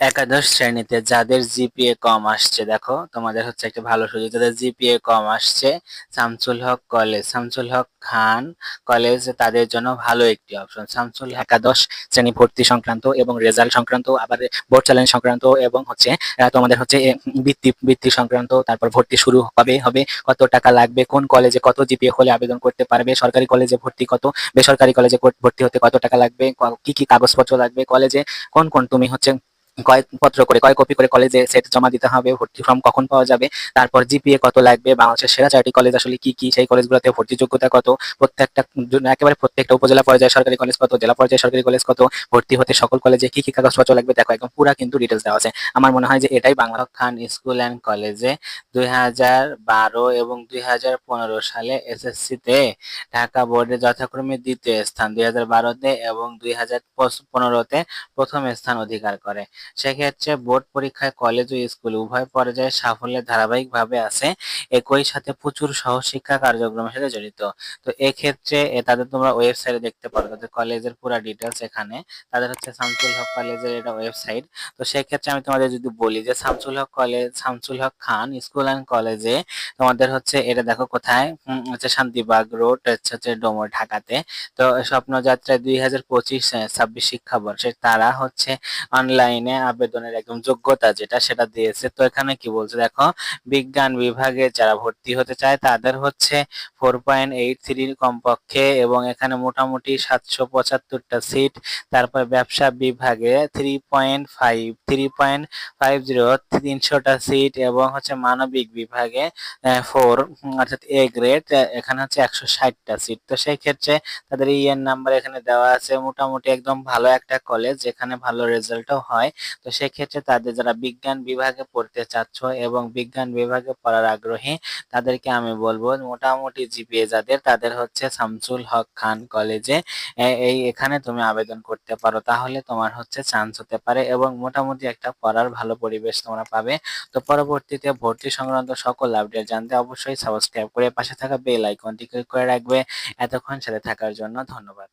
একাদশ শ্রেণীতে যাদের জিপিএ কম আসছে, দেখো, তোমাদের হচ্ছে একটা ভালো সুযোগ। যাদের জিপিএ কম আসছে, শামসুল হক কলেজ, শামসুল হক খান কলেজ তাদের জন্য ভালো একটি অপশন। শামসুল একাদশ শ্রেণি ভর্তি সংক্রান্ত এবং রেজাল্ট সংক্রান্ত, আবার বোর্ড চ্যালেঞ্জ সংক্রান্ত এবং হচ্ছে তোমাদের হচ্ছে বৃত্তি বৃত্তি সংক্রান্ত, তারপর ভর্তি শুরু কবে হবে, কত টাকা লাগবে, কোন কলেজে কত জিপিএ হলে আবেদন করতে পারবে, সরকারি কলেজে ভর্তি কত, বেসরকারি কলেজে ভর্তি হতে কত টাকা লাগবে কি কি কাগজপত্র লাগবে, কলেজে কোন কোন, তুমি হচ্ছে কয় পত্র করে কয় কপি করে কলেজে সেট জমা দিতে হবে, ভর্তি ফর্ম কখন পাওয়া যাবে, তারপর জিপিএ কত লাগবে, বাংলাদেশের সেরা চারটি কলেজ আসলে কি কি, সেই কলেজগুলোতে ভর্তি যোগ্যতা কত, প্রত্যেকটা একেবারে প্রত্যেকটা উপজেলা পর্যায়ে সরকারি কলেজ কত, জেলা পর্যায়ে সরকারি কলেজ কত, ভর্তি হতে সকল কলেজে কি কি কাগজপত্র লাগবে, দেখো একদম পুরা কিন্তু ডিটেলস দেওয়া আছে। আমার মনে হয় যে এটাই বাংলা খান স্কুল অ্যান্ড কলেজে দুই হাজার বারো এবং দুই হাজার পনেরো সালে ঢাকা বোর্ডে যথাক্রমে দ্বিতীয় স্থান দুই হাজার এবং দুই হাজার পনেরোতে প্রথম স্থান অধিকার করে। সেক্ষেত্রে বোর্ড পরীক্ষায় কলেজ ও স্কুল উভয় পর্যায়ে সাফল্যের ধারাবাহিকভাবে আছে। একই সাথে প্রচুর সহশিক্ষা কার্যক্রমের সাথে জড়িত। তো এক্ষেত্রে তাদের তোমরা ওয়েবসাইটে দেখতে পারো তাদের কলেজের পুরো ডিটেলস এখানে। তাদের হচ্ছে শামসুল হক কলেজের এটা ওয়েবসাইট তো সেক্ষেত্রে আমি তোমাদের যদি বলি যে Shamsul Haque college Shamsul Haque Khan school and কলেজে তোমাদের হচ্ছে এটা দেখো কোথায়? হচ্ছে শান্তিবাগ রোড হচ্ছে হচ্ছে ডোমর ঢাকাতে। তো স্বপ্নযাত্রা দুই হাজার পঁচিশ ছাব্বিশ শিক্ষাবর্ষে তারা হচ্ছে অনলাইনে আবেদনের একদম যোগ্যতা যেটা সেটা দিয়েছে। তো এখানে কি বলছে? দেখো, বিজ্ঞান বিভাগে যারা ভর্তি হতে চায় তাদের হচ্ছে ফোর পয়েন্ট এইট থ্রি কমপক্ষে এবং এখানে মোটামুটি সাতশো পঁচাত্তরটা সিট তারপর ব্যবসা বিভাগে three point five three point five zero তিনশোটা সিট এবং হচ্ছে মানবিক বিভাগে ফোর অর্থাৎ এ গ্রেড এখানে হচ্ছে একশো ষাটটা সিট তো সেই ক্ষেত্রে তাদের ইএন নাম্বার এখানে দেওয়া আছে। মোটামুটি একদম ভালো একটা কলেজ যেখানে ভালো রেজাল্টও হয়। তো সেক্ষেত্রে তাদের যারা বিজ্ঞান বিভাগে পড়তে চাচ্ছ এবং বিজ্ঞান বিভাগে পড়ার আগ্রহী, তাদেরকে আমি বলব মোটামুটি জিপিএ যাদের, তাদের হচ্ছে শামসুল হক খান কলেজে এই এখানে তুমি আবেদন করতে পারো। তাহলে তোমার হচ্ছে চান্স হতে পারে এবং মোটামুটি একটা পড়ার ভালো পরিবেশ তোমরা পাবে। তো পরবর্তীতে ভর্তি সংক্রান্ত সকল আপডেট জানতে অবশ্যই সাবস্ক্রাইব করে পাশে থাকা বেল আইকনটি ক্লিক করে রাখবে। এতক্ষণ সাথে থাকার জন্য ধন্যবাদ।